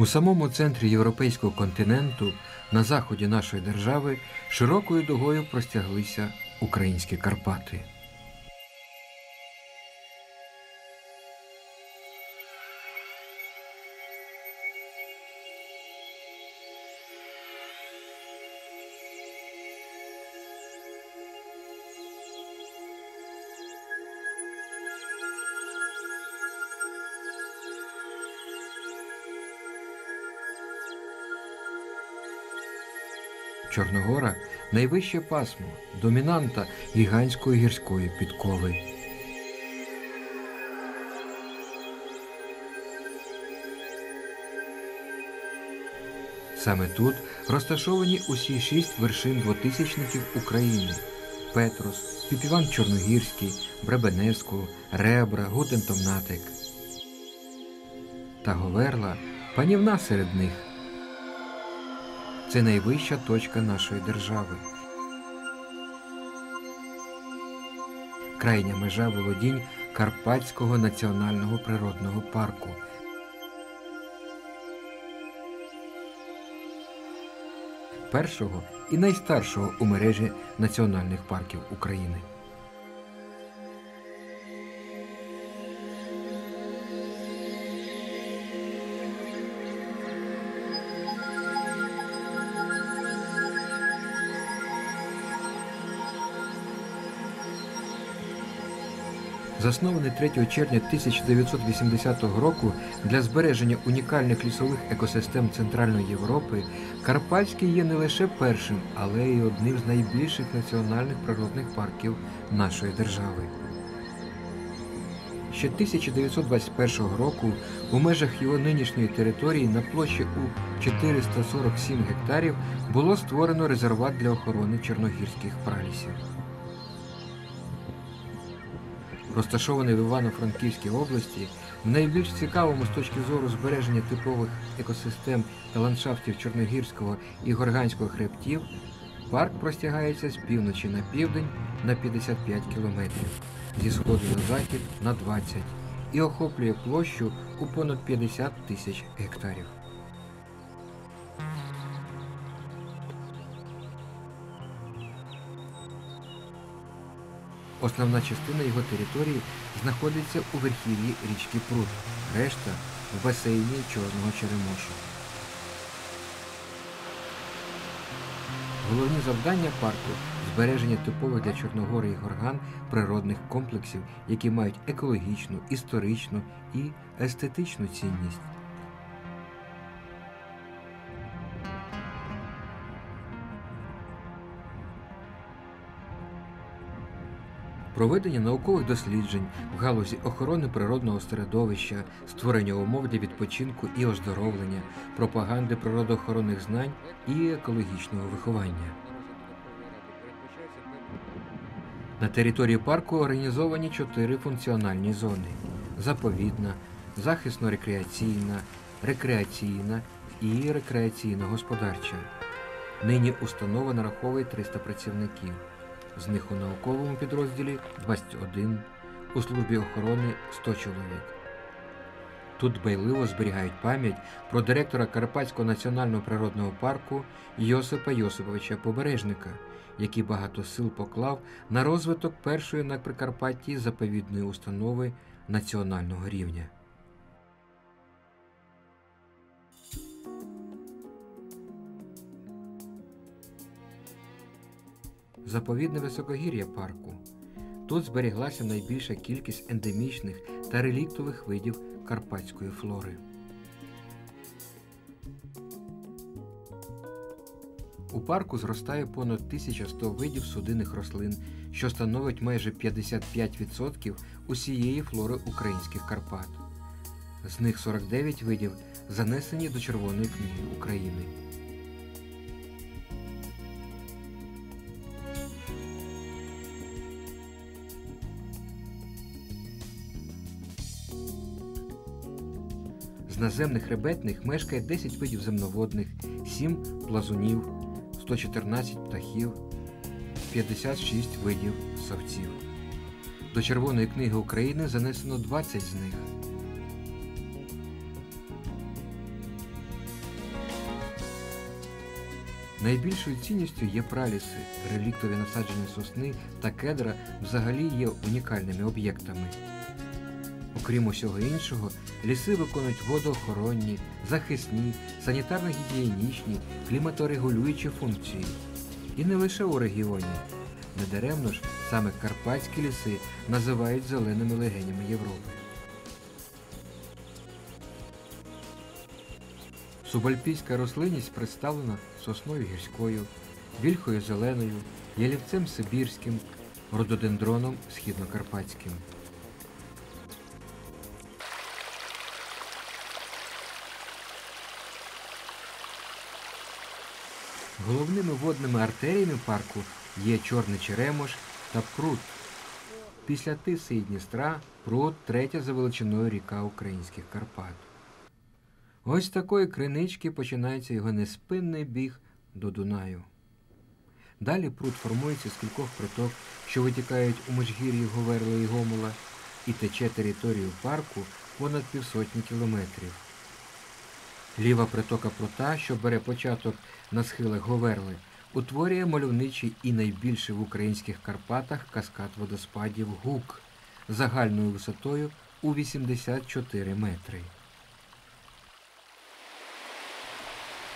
У самому центрі європейського континенту, на заході нашої держави, широкою дугою простяглися українські Карпати. Чорногора найвище пасмо, домінанта гігантської гірської підкови. Саме тут розташовані усі шість вершин двотисячників України Петрос, Піпіван Чорногірський, Бребеневського, Ребра, Гутентомнатик. Та Говерла панівна серед них. Це найвища точка нашої держави. Крайня межа володінь Карпатського національного природного парку. Першого і найстаршого у мережі національних парків України. Заснований 3 червня 1980 року для збереження унікальних лісових екосистем Центральної Європи, Карпатський є не лише першим, але й одним з найбільших національних природних парків нашої держави. Ще 1921 року у межах його нинішньої території на площі у 447 гектарів було створено резерват для охорони чорногірських пралісів. Розташований в Івано-Франківській області, в найбільш цікавому з точки зору збереження типових екосистем та ландшафтів Чорногірського і Горганського хребтів, парк простягається з півночі на південь на 55 кілометрів, зі сходу на захід на 20 і охоплює площу у понад 50 тисяч гектарів. Основна частина його території знаходиться у верхів'ї річки Прут, решта в басейні Чорного Черемошу. Головні завдання парку збереження типових для Чорногори і Горган природних комплексів, які мають екологічну, історичну і естетичну цінність. Проведення наукових досліджень в галузі охорони природного середовища, створення умов для відпочинку і оздоровлення, пропаганди природоохоронних знань і екологічного виховання. На території парку організовані чотири функціональні зони: заповідна, захисно-рекреаційна, рекреаційна і рекреаційно-господарча. Нині установа нараховує 300 працівників. З них у науковому підрозділі 21, у службі охорони 100 чоловік. Тут дбайливо зберігають пам'ять про директора Карпатського національного природного парку Йосипа Йосиповича Побережника, який багато сил поклав на розвиток першої на Прикарпатті заповідної установи національного рівня. Заповідне високогір'я парку. Тут зберіглася найбільша кількість ендемічних та реліктових видів карпатської флори. У парку зростає понад 1100 видів судинних рослин, що становить майже 55% усієї флори українських Карпат. З них 49 видів занесені до Червоної книги України. Наземних хребетних мешкає 10 видів земноводних, 7 плазунів, 114 птахів, 56 видів савців. До Червоної книги України занесено 20 з них. Найбільшою цінністю є праліси, реліктові насадження сосни та кедра взагалі є унікальними об'єктами. Окрім усього іншого, ліси виконують водоохоронні, захисні, санітарно-гігієнічні, кліматорегулюючі функції. І не лише у регіоні. Недаремно ж саме карпатські ліси називають зеленими легенями Європи. Субальпійська рослинність представлена сосною гірською, вільхою зеленою, ялівцем сибірським, рододендроном східнокарпатським. Головними водними артеріями парку є Чорний Черемош та Прут. Після Тиси і Дністра Прут третя за величиною ріка українських Карпат. Ось з такої кринички починається його неспинний біг до Дунаю. Далі пруд формується з кількох приток, що витікають у межгір'ї Говерла і Гомола, і тече територію парку понад півсотні кілометрів. Ліва притока прута, що бере початок на схилах Говерли, утворює мальовничий і найбільший в українських Карпатах каскад водоспадів Гук загальною висотою у 84 метри.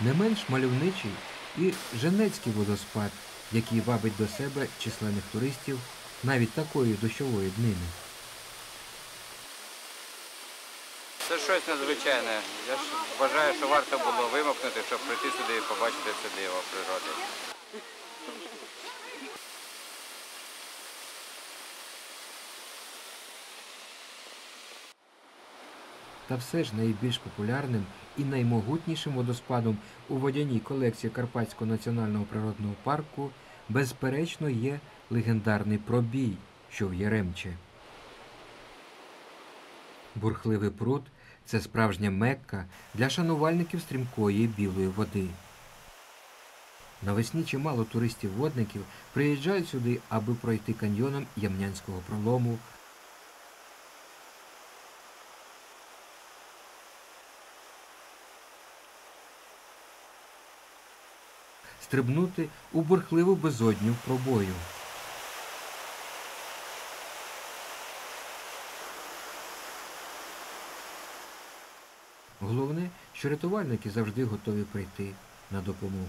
Не менш мальовничий і Женецький водоспад, який вабить до себе численних туристів навіть такої дощової днини. Це щось надзвичайне. Я ж вважаю, що варто було вимокнути, щоб прийти сюди і побачити це диво природи. Та все ж найбільш популярним і наймогутнішим водоспадом у водяній колекції Карпатського національного природного парку безперечно є легендарний пробій, що в Яремче. Бурхливий пруд це справжня мекка для шанувальників стрімкої білої води. Навесні чимало туристів-водників приїжджають сюди, аби пройти каньйоном Ямнянського пролому, стрибнути у бурхливу безодню пробою. Головне, що рятувальники завжди готові прийти на допомогу.